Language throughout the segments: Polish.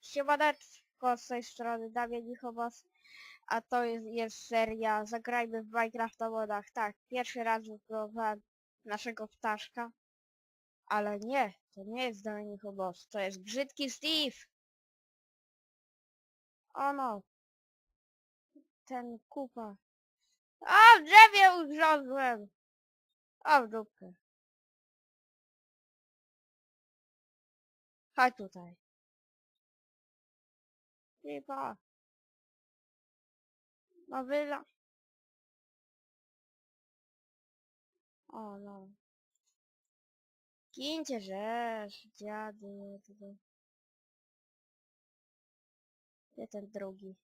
Siemaneczko z tej strony Damian Michobos, a to jest, jest seria Zagrajmy w Minecraft na modach. Tak, pierwszy raz wypróbowałem naszego ptaszka, ale nie, to nie jest Damian Michobos, to jest Brzydki Steve! O no, ten kupa. A, w drzewie ugrzązłem! O, w dupkę. Chodź tutaj. Chyba. No wyla. O no. Gincie rzesz, dziady. jedne. Gdzie ten drugi?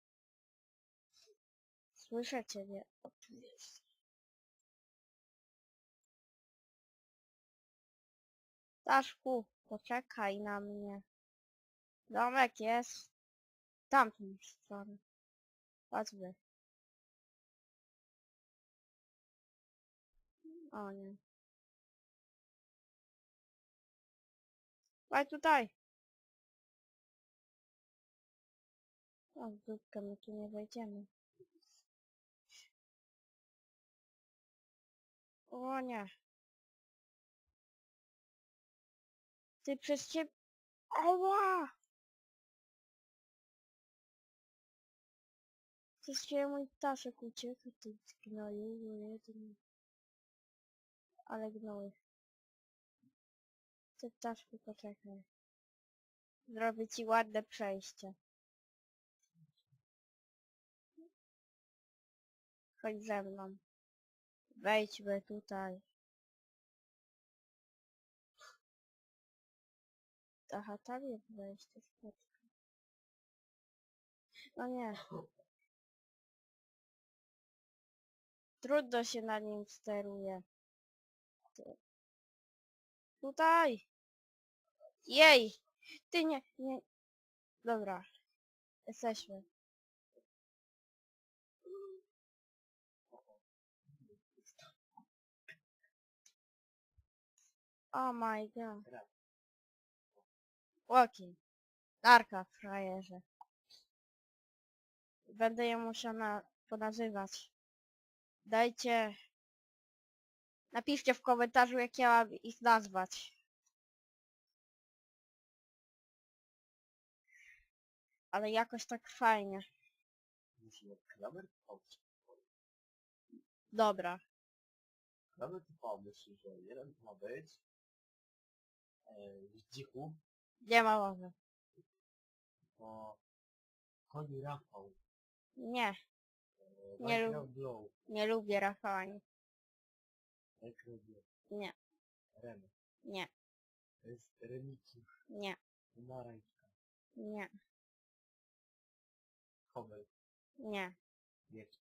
Słyszę ciebie. O, tu jest. Staszku, poczekaj na mnie. Domek jest. W Tamtą stronę. Chodźmy. O nie. Chodź tutaj. O, w my tu nie wejdziemy. O nie. Ty przez ciebie... Oła! Przez ciebie mój ptaszek uciekł, ty gnoju, jeden. Ale gnoły. Ty ptaszku poczekaj. Zrobię ci ładne przejście. Chodź ze mną. Wejdźmy tutaj. Aha, tam jest wejście, spoczka. No nie. Trudno się na nim steruje. Tutaj! Jej! Ty nie, nie. Dobra. Jesteśmy. Oh my god. Łoki. Darka, frajerze. Będę je musiał na, ponazywać. Dajcie... Napiszcie w komentarzu, jak ja mam ich nazwać. Ale jakoś tak fajnie. Musimy Kramer TV. Dobra. TV myśli, że jeden ma być e, z dziku, Nie ma mowy. to chodzi Rafał. Nie, Nie Minecraft Blow. nie lubię Rafała. nie- Blow. Nie, Remy. nie, To jest Remiki. nie, Pomarańczka. nie, Kobel. nie. Miecz.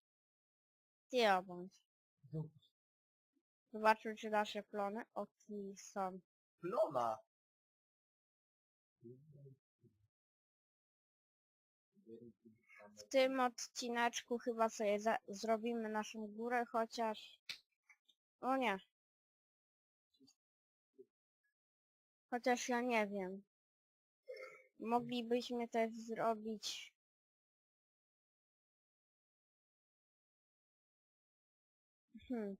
Ty obądź. Dup. Zobaczmy, czy nasze plony okej są. Plona! W tym odcineczku chyba sobie za zrobimy naszą górę, chociaż... O nie. Chociaż ja nie wiem. Moglibyśmy też zrobić... Hmm.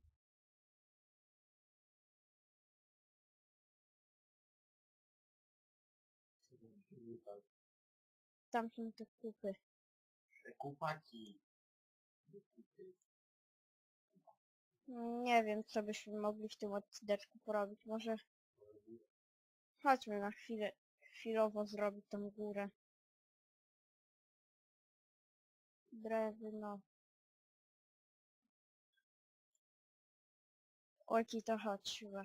Tam są te kupy. Nie wiem, co byśmy mogli w tym odcineczku porobić. Może chodźmy na chwilę, chwilowo zrobić tą górę. Drewno. Ojki, to chodź chyba.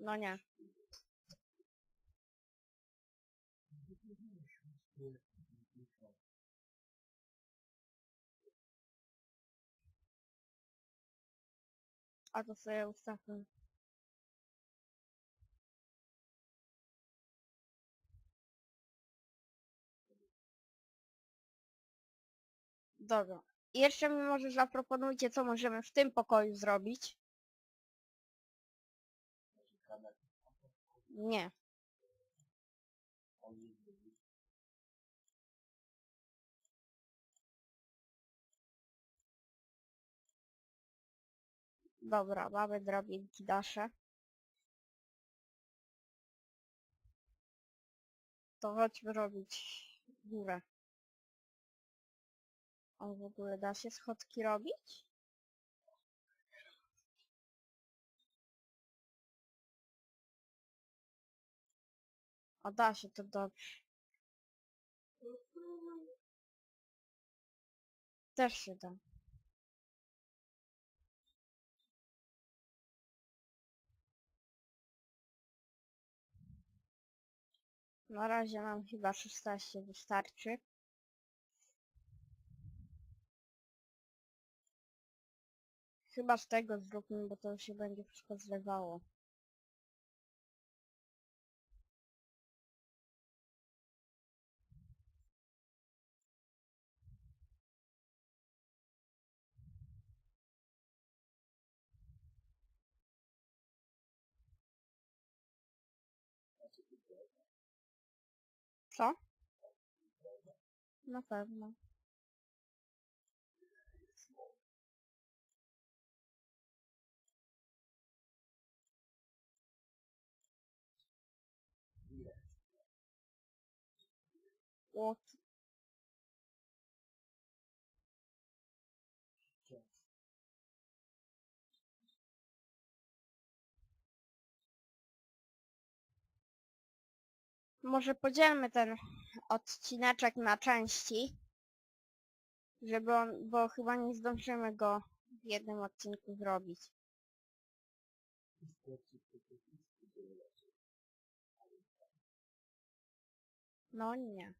No nie. A to sobie ustawmy. Dobra. Jeszcze mi może zaproponujcie, co możemy w tym pokoju zrobić. Nie Dobra, mamy drabinki nasze. To chodźmy robić górę. O, w ogóle da się schodki robić? O, da się, to dobrze. Też się da. Na razie mam chyba 16 wystarczy. Chyba z tego zróbmy, bo to się będzie wszystko zlewało. Co? Na pewno. What? Może podzielmy ten odcineczek na części, żeby on, bo chyba nie zdążymy go w jednym odcinku zrobić. No nie.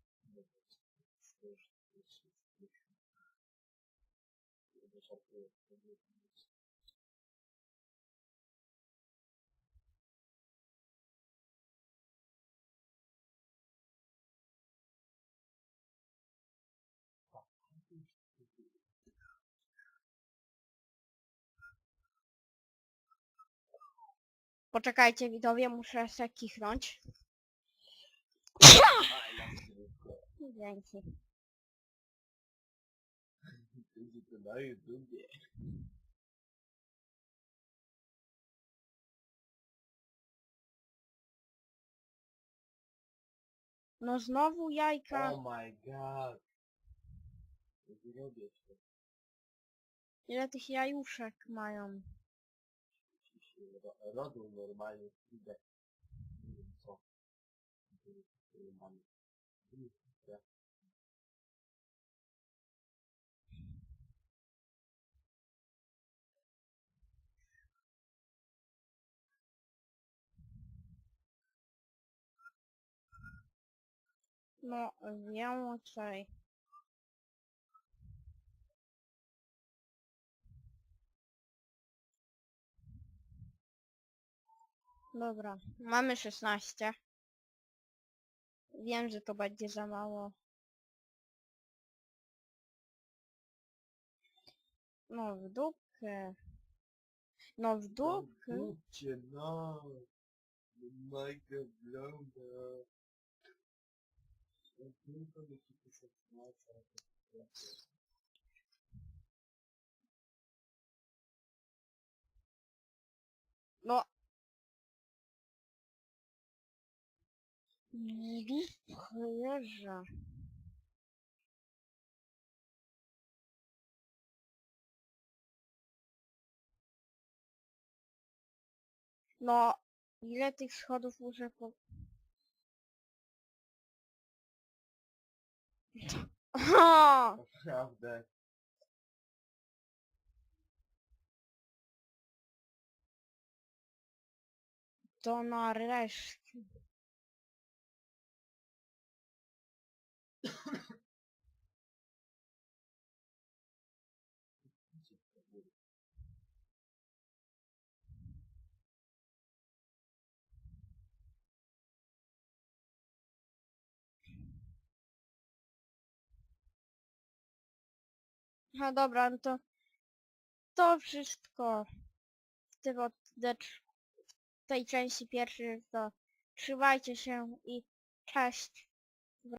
Poczekajcie widzowie, muszę się kichnąć. Dzięki. Będzie to na YouTubie. No znowu jajka. Oh my god. To? Ile tych jajuszek mają? Ro- Rodzą normalnie idę. Co. No więcej. Dobra, mamy 16. Wiem, że to będzie za mało. No w dupkę. No w dupkę. Dupcie, no. Majka blonda. Ja tylko mi to No. Dupcherze. No, ile tych schodów muszę po... O! Naprawdę. To nareszcie. No dobra, no to to wszystko w tym w tej części pierwszej to trzymajcie się i cześć.